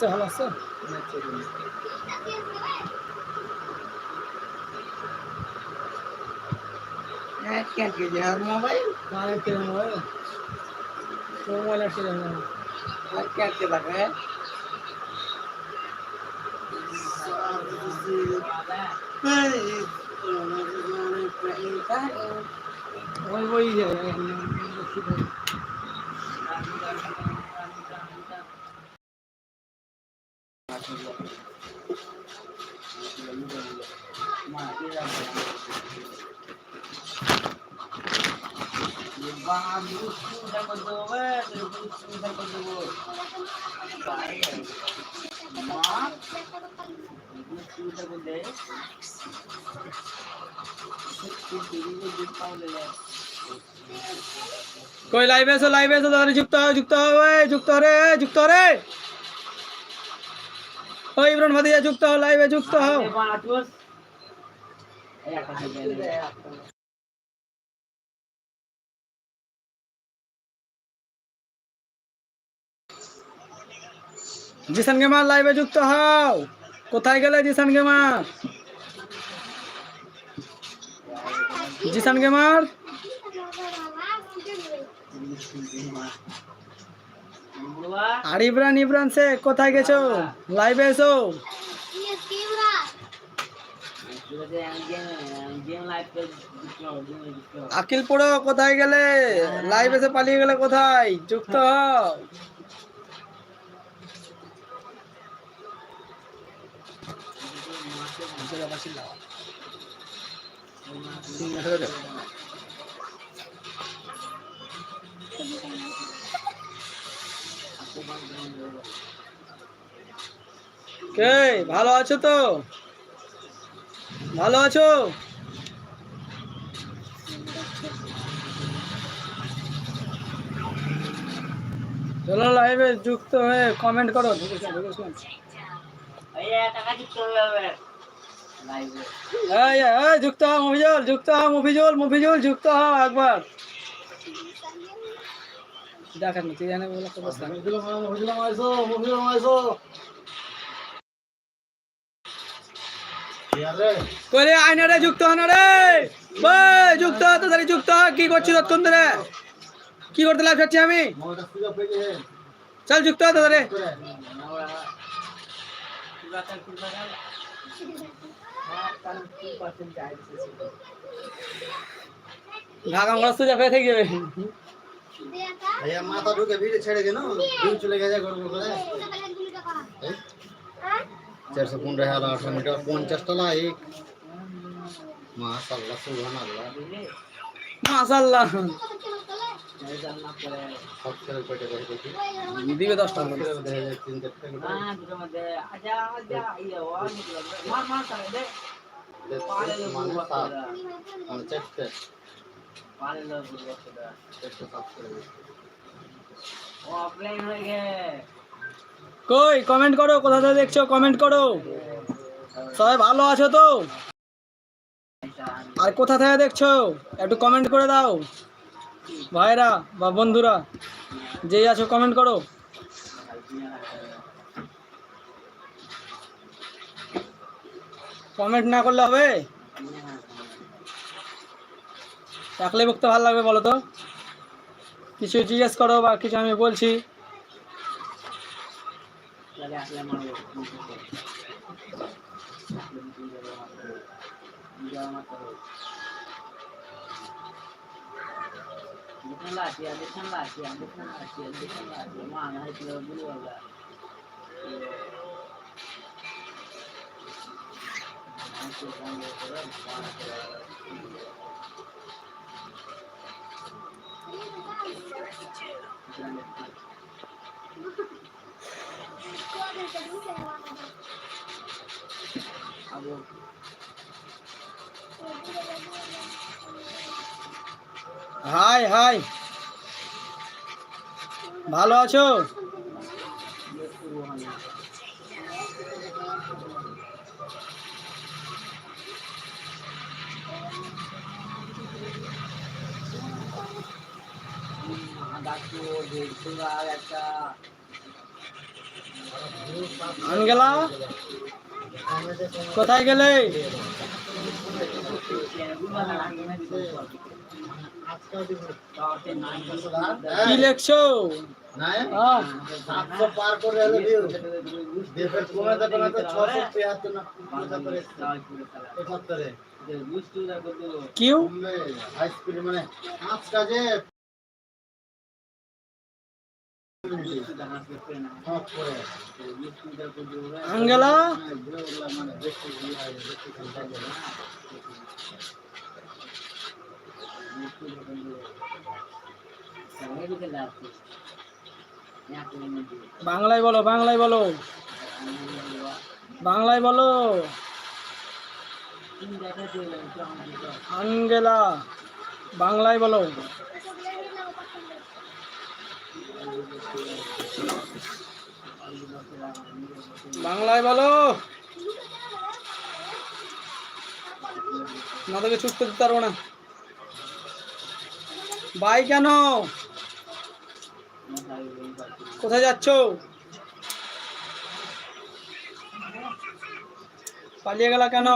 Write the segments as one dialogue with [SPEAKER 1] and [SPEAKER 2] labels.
[SPEAKER 1] ম্যাথসে ভালো আছে? ম্যাথসে মোবাইল মোবাইল।
[SPEAKER 2] আসে
[SPEAKER 1] ওই ওই যে কই লাইভে এসো লাইভে এসো তাহলে যুক্ত হও যুক্ত হও ওই যুক্ত হও রে যুক্ত হও রে ওই ইমরান ভাদিয়া যুক্ত হও লাইভে জিসান গেমার লাইভে যুক্ত হও। কোথায় গেলে জিসান গেমার? জিসান গেমার? আর ইব্রান ইব্রান সে কোথায় গেছো? লাইভে এসো। আকিল পড়ো, কোথায় গেলে? লাইভ এসে পালিয়ে গেলে কোথায়? যুক্ত হও। কে ভালো আছো তো? ভালো আছো? চলো লাইভে যুক্ত হয়ে কমেন্ট করো। ঢুকেছো, ঢুকেছো। এই, এই, যুক্ত হও মুভিজুল যুক্ত হও মুভিজুল মুভিজুল যুক্ত হও একবার। দেখেন তুই জানে বলে তো রে যুক্ত হন রে। বই যুক্ত ধরে যুক্ত হ। কি করছিস ততক্ষণ ধরে? কি করতে লাভ চাচ্ছি আমি? চল যুক্ত হতে ধরে ঢাকা মরা সোজা পেয়ে থেকে যাবে।
[SPEAKER 2] ভাইয়া মাথা ঢুকে ভিড়ে ছেড়ে গেল ভিড় হ্যাঁ? চলে গেছে গড়বড় করে চারশো পনেরো হাজার আটশো মিটার পঞ্চাশ তলা এক মাশাল্লাহ সুহান আল্লাহ মাশাল্লাহ
[SPEAKER 1] দিবে কই কমেন্ট করো কোথা থেকে দেখছ? কমেন্ট করো। সবাই ভালো আছো তো? আর কোথা থেকে দেখছ? একটু কমেন্ট করে দাও। ভাইরা বা বন্ধুরা, যেই আছো কমেন্ট করো। কমেন্ট না করলে হবে? থাকলে বকতে ভালো লাগবে বলো তো? কিছু জিজ্ঞেস করো বা কিছু আমি বলছি।
[SPEAKER 3] 你看那边，你看那边，你看那边，你看那边嘛。那还得了，那还得了。
[SPEAKER 1] হাই হাই ভালো আছো আঙ্গেলা কোথায় গেলে কি লেখছো?
[SPEAKER 2] সাতশো পার করে এলো ভিউ দেশের কমাতে কমাতে ছশো তিয়াত্তর না পঁচাত্তরে
[SPEAKER 1] কিউ?
[SPEAKER 2] হাই স্পিড মানে
[SPEAKER 1] আঙ্গেলা। বাংলায় বলো বাংলায় বলো। বাংলায় বলো। আঙ্গেলা বাংলায় বলো। বাংলায় বলো। না তোকে চুপ দিতে পারব না। বাই কেন? কোথায় যাচ্ছ? পালিয়ে গেলা কেন?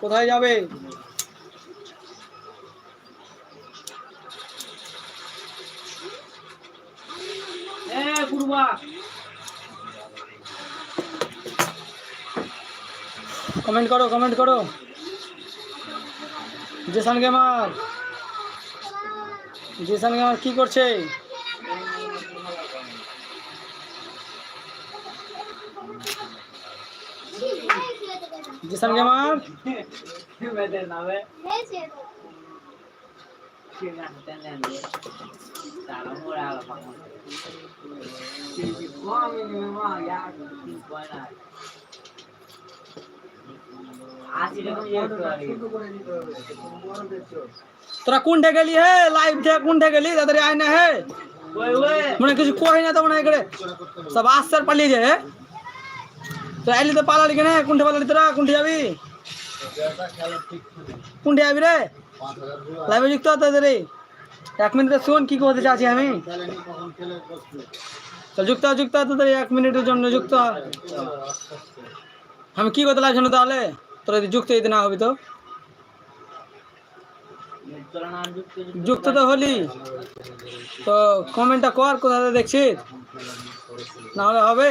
[SPEAKER 1] কোথায় যাবে? কমেন্ট করো কমেন্ট করো। জেসান গেমার জেসান গেমার কি করছে? জেসান গেমার তোরা কোনটা গেলি হে লাইভ থেকে কোনটা গেলি তাদের আয় না হে মানে কিছু কই না তো মনে হয় করে সব আসছে আর পালিয়ে যায় হে তো আইলি তো পালালি কেন কোনটা পালালি তোরা কোনটা যাবি
[SPEAKER 2] যেটা খেলা ঠিক ছিল।
[SPEAKER 1] কোনটা যাবি রে? লাইভে যুক্ত হতে রে এক মিনিটে শোন কি করতে চাচ্ছি আমি। যুক্ত যুক্ত হতে এক মিনিটের জন্য যুক্ত আমি কি করতে লাগছি তাহলে? তোরা যুক্ত যদি না হবি তো। যুক্ত তো হলি। তো কমেন্টটা কর কোথা দেখছিস? না হলে হবে।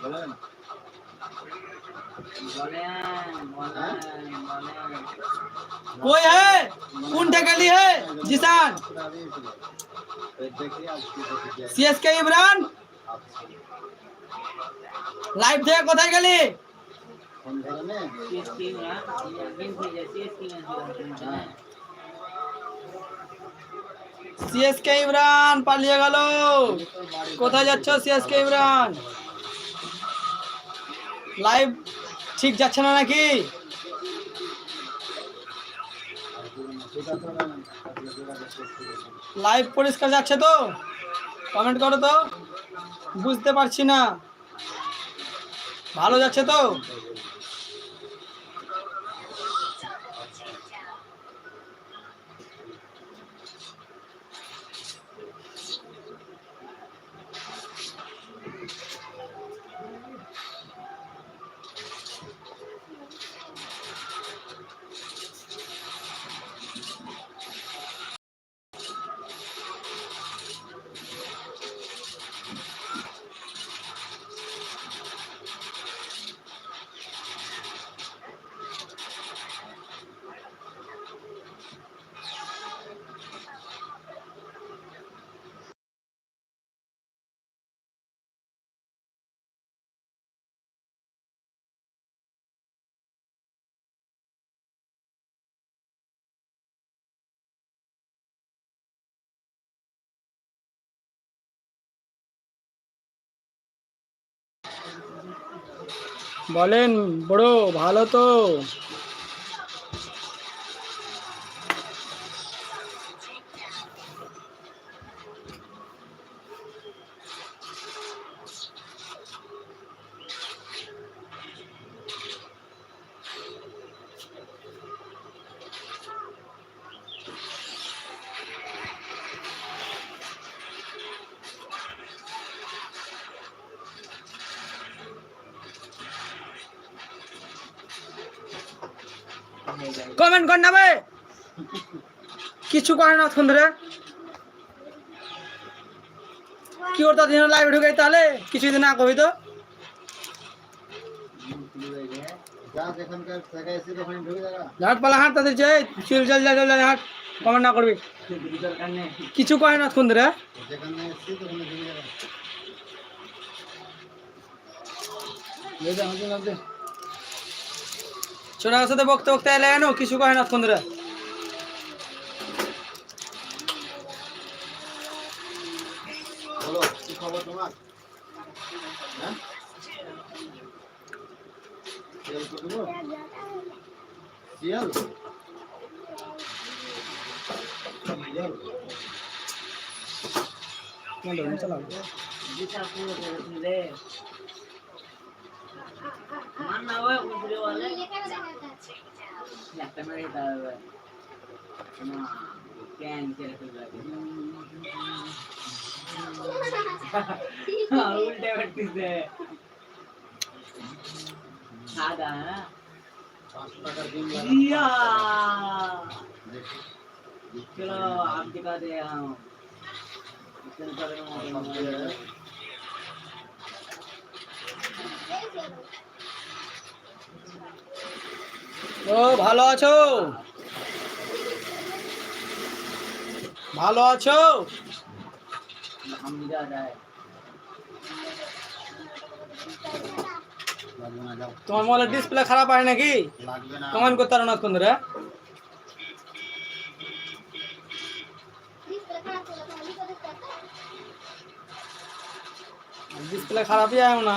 [SPEAKER 2] বলেন
[SPEAKER 1] কই হে কোনটা গেলি হে জিসান
[SPEAKER 2] দেখি আজকে দেখি
[SPEAKER 1] সিএসকে ইমরান লাইভ থেকে কোথায় গেলি
[SPEAKER 2] কোন ধরনের
[SPEAKER 1] সিএসকে ইমরান, পালিয়ে গেল। কোথায় যাচ্ছ সিএসকে ইমরান? লাইভ ঠিক যাচ্ছে না নাকি? লাইভ পরিষ্কার যাচ্ছে তো? কমেন্ট করো তো। বুঝতে পারছি না। ভালো যাচ্ছে তো? বলেন বড় ভালো তো। কমেন্ট কর না বে। কিছু করে না ধরে। কি করতে দিন লাইভ ঢুকে তাহলে? কিছুদিন না কবি তো।
[SPEAKER 2] যারা
[SPEAKER 1] হাট তাদের যে চল চল চল চল হাট। কমেন্ট না করবি। কিছু কয় না ধরে।
[SPEAKER 2] যেখানে
[SPEAKER 1] ছোটার সাথে বকতে বকতে এলে কেন কিছু কয় না ধরে।
[SPEAKER 2] বলো Manna we un video alle. Ya
[SPEAKER 1] te
[SPEAKER 3] me da. Ma can
[SPEAKER 2] kira kira. உள்டே வெட்டிது
[SPEAKER 3] சாதா
[SPEAKER 2] ஐயா
[SPEAKER 3] चलो आपके पास इतने सारे
[SPEAKER 2] ओ भालो आचो
[SPEAKER 1] भालो आचो तुम वाला डिस्प्ले खराब
[SPEAKER 2] आए ना
[SPEAKER 1] कि कमान को तरना कुंद्रे डिस्प्ले खराब ही आया हूँ ना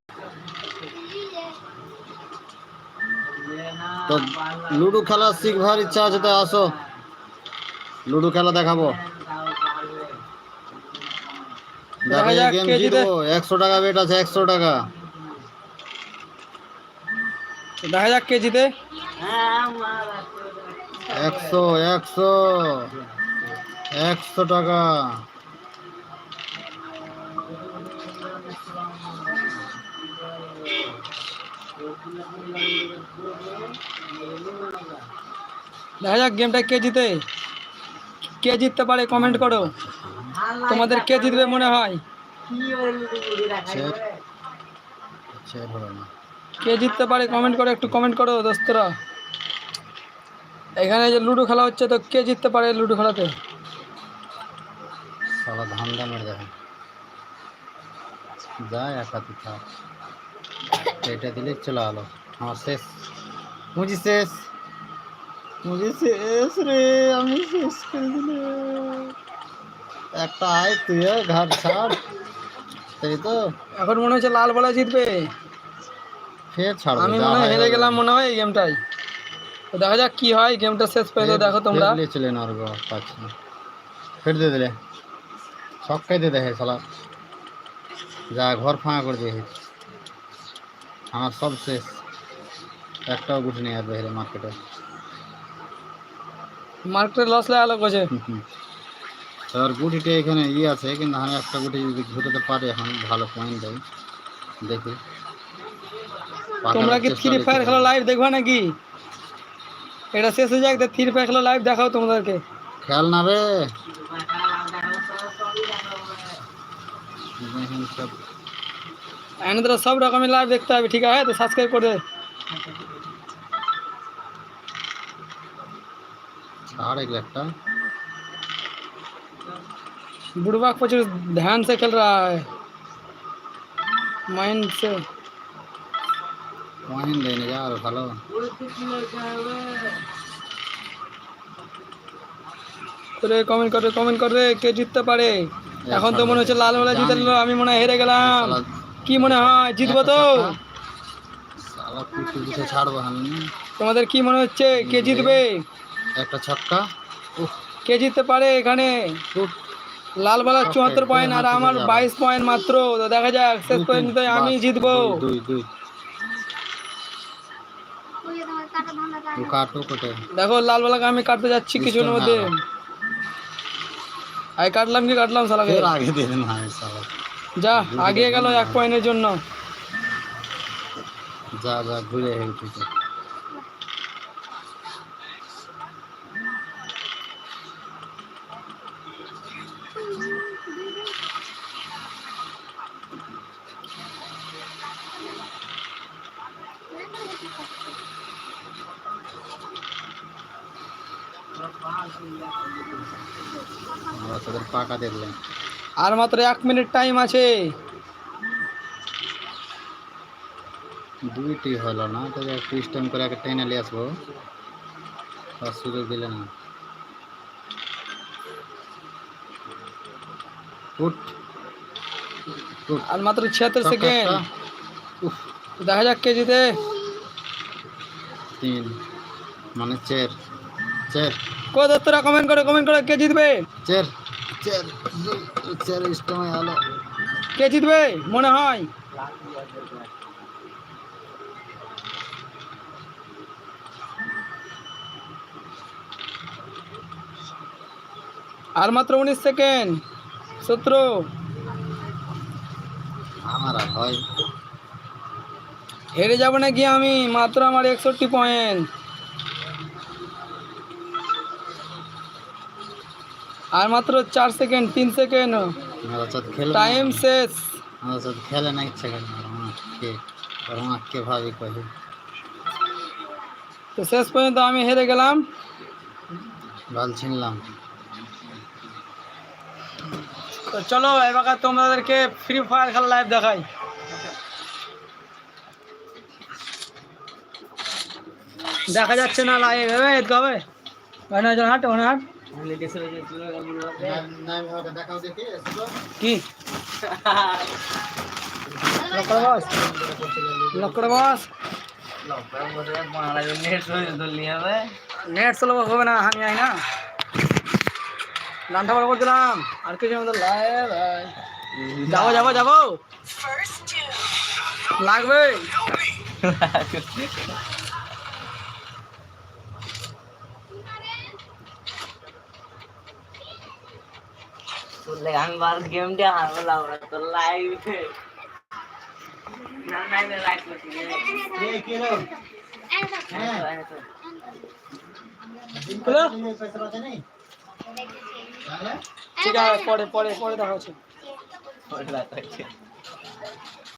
[SPEAKER 2] তো লুডো খেলা শিখবার ইচ্ছা আছে তো আসো। লুডো খেলা দেখাবো। গেম জিতবো। একশো টাকা বেট আছে একশো টাকা।
[SPEAKER 1] দেখা যাক কে জিতে।
[SPEAKER 2] একশো একশো। একশো টাকা।
[SPEAKER 1] দেখা যাক গেমটা কে জিতে। কে জিততে পারে কমেন্ট করো। তোমাদের কে জিতবে মনে হয়? কে জিততে পারে কমেন্ট করো, একটু কমেন্ট করো দোস্তরা। এখানে যে লুডো খেলা হচ্ছে, তো কে জিততে পারে লুডো খেলাতে?
[SPEAKER 2] সালা ধান্দা মেরে দেখেন। যায় একা তুই থাক। এটা দিলে চলে আলো। আমার শেষ। মুজি শেষ। মুজি শেষ রে আমি শেষ করে দিলে একটা আয় তুই ঘর ছাড়। তাই তো?
[SPEAKER 1] এখন মনে হচ্ছে লাল বলা জিতবে।
[SPEAKER 2] ফের ছাড়বো
[SPEAKER 1] আমি মনে হয় হেরে গেলাম মনে হয় এই গেমটাই দেখা যাক কি হয় গেমটা শেষ পেলে দেখো তোমরা।
[SPEAKER 2] চলে না আর পাচ্ছি ফের দিয়ে দিলে। সবটাই দিয়ে দেখে শালা। যা ঘর ফাঁকা করে দিয়ে আমার সব শেষ। একটাও গুটি নেই আর বাইরে মার্কেটে
[SPEAKER 1] মার্কেটে লস লাগালো কোচে
[SPEAKER 2] এবার গুটিটা এখানে ইয়ে আছে কিন্তু আমি একটা গুটি যদি ঘুরতে পারি এখন ভালো পয়েন্ট দেয় দেখি।
[SPEAKER 1] তোমরা কি ফ্রি ফায়ার খেলা লাইভ দেখবা নাকি? এটা শেষ হয়ে যাক ফ্রি ফায়ার খেলা লাইভ দেখাও তোমাদেরকে।
[SPEAKER 2] খেয়াল না রে সব
[SPEAKER 1] এখানে তো সব রকমের লাইভ দেখতে হবে ঠিক আছে তো সাবস্ক্রাইব করে দে
[SPEAKER 2] ছাড় এগুলো একটা
[SPEAKER 1] बुढ़वा प्रचुर ध्यान से खेल रहा है माइंड से
[SPEAKER 2] ওয়াহিন দেয়নি যা আর ভালো
[SPEAKER 1] করে কমেন্ট করে কমেন্ট করে কে জিততে পারে এখন তো মনে হচ্ছে লালওয়ালা জিতে নিল আমি মনে হয় হেরে গেলাম
[SPEAKER 2] শালা
[SPEAKER 1] কি মনে হয়? জিতবো তো।
[SPEAKER 2] শালা কুটু দিতে ছাড়বো আমি। না।
[SPEAKER 1] তোমাদের কি মনে হচ্ছে? কে জিতবে?
[SPEAKER 2] একটা ছক্কা। উফ,
[SPEAKER 1] কে জিততে পারে এখানে?
[SPEAKER 2] উফ,
[SPEAKER 1] লালবালা
[SPEAKER 2] Okay,
[SPEAKER 1] চুয়াত্তর
[SPEAKER 2] দুই
[SPEAKER 1] পয়েন্ট আর
[SPEAKER 2] হাতে
[SPEAKER 1] আমার
[SPEAKER 2] যাবে।
[SPEAKER 1] বাইশ পয়েন্ট মাত্র। তো দেখা যাক শেষ
[SPEAKER 2] দুই,
[SPEAKER 1] পর্যন্ত
[SPEAKER 2] তিন,
[SPEAKER 1] আমি
[SPEAKER 2] বাস,
[SPEAKER 1] জিতবো।
[SPEAKER 2] দুই দুই তুই কাটো কোটে।
[SPEAKER 1] দেখো লালবালাকে আমি কাটতে যাচ্ছি কিছুর
[SPEAKER 2] বুঝতে
[SPEAKER 1] মধ্যে।
[SPEAKER 2] পারলাম।
[SPEAKER 1] আই কাটলাম কি কাটলাম সালাকে?
[SPEAKER 2] ফের আগে দিয়ে দেন ভাই শালা
[SPEAKER 1] যা আগিয়ে গেল এক পয়েন্টের জন্য।
[SPEAKER 2] যা যা ঘুরে হেঁটে আমরা তাদের পাকা দেখলেন
[SPEAKER 1] আর মাত্র এক মিনিট টাইম আছে।
[SPEAKER 2] দুইটি হলো না তো একটু স্টেম করে একটা টেনে নিয়ে আসব। তার সুযোগ দিলে না।
[SPEAKER 1] আর মাত্র ছিয়াত্তর সেকেন্ড দেখা যাক কে জিতে।
[SPEAKER 2] তিন। মানে চের। চের।
[SPEAKER 1] কত দত্তরা কমেন্ট করে কমেন্ট করে কে জিতবে?
[SPEAKER 2] চের।
[SPEAKER 1] কে জিতবে? মনে হয়। আর মাত্র উনিশ সেকেন্ড। সতেরো
[SPEAKER 2] আমার হয়।
[SPEAKER 1] হেরে যাব না কি আমি? মাত্র আমার একষট্টি পয়েন্ট। আর মাত্র চার সেকেন্ড তিন সেকেন্ড টাইম শেষ
[SPEAKER 2] খেলে না ইচ্ছা করে
[SPEAKER 1] তো শেষ পর্যন্ত আমি হেরে গেলাম
[SPEAKER 2] ভালো ছিনলাম
[SPEAKER 1] তো চলো এবার তোমাদেরকে ফ্রি ফায়ার খেলা লাইভ দেখাই দেখা যাচ্ছে না লাইভ হবে হবে ওখানে হাট ওখানে হাট কি লক্কড় বস লক্কড় বস নেট চলো হবে না হানি আই না ডান্টা বার করছিলাম আর কিছু আমাদের লাইভ যাব যাব যাব লাগবে
[SPEAKER 3] আমি বার গেমটা হারবো আমরা তোর লাইভ না নাই লাইভ করছি?
[SPEAKER 1] ঠিক আছে পরে পরে পরে দেখা হচ্ছে।
[SPEAKER 3] রে